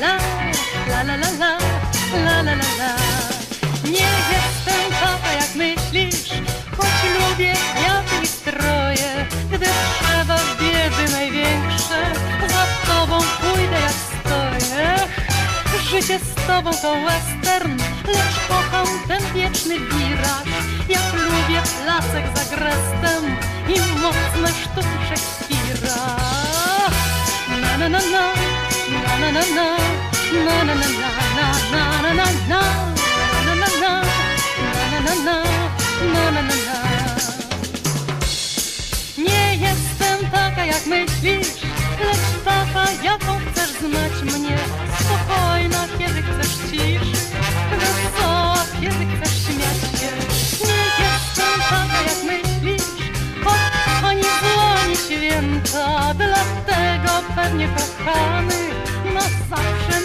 la la la la, la la la la, la. Nie jestem taka jak myślisz, choć lubię kwiaty i stroje, gdy trzeba biedy największe, za tobą pójdę jak stoję. Życie z tobą to western, lecz kocham ten wieczny wiraż. Jak lubię placek za grestem Nie jestem taka jak myślisz Lecz taka jaką chcesz znać mnie? Spokojna kiedy chcesz ciszy Wesoła kiedy chcesz śmiać się. Nie jestem taka jak myślisz Bo oni dłoni święta Dlatego pewnie kochany Na no zawsze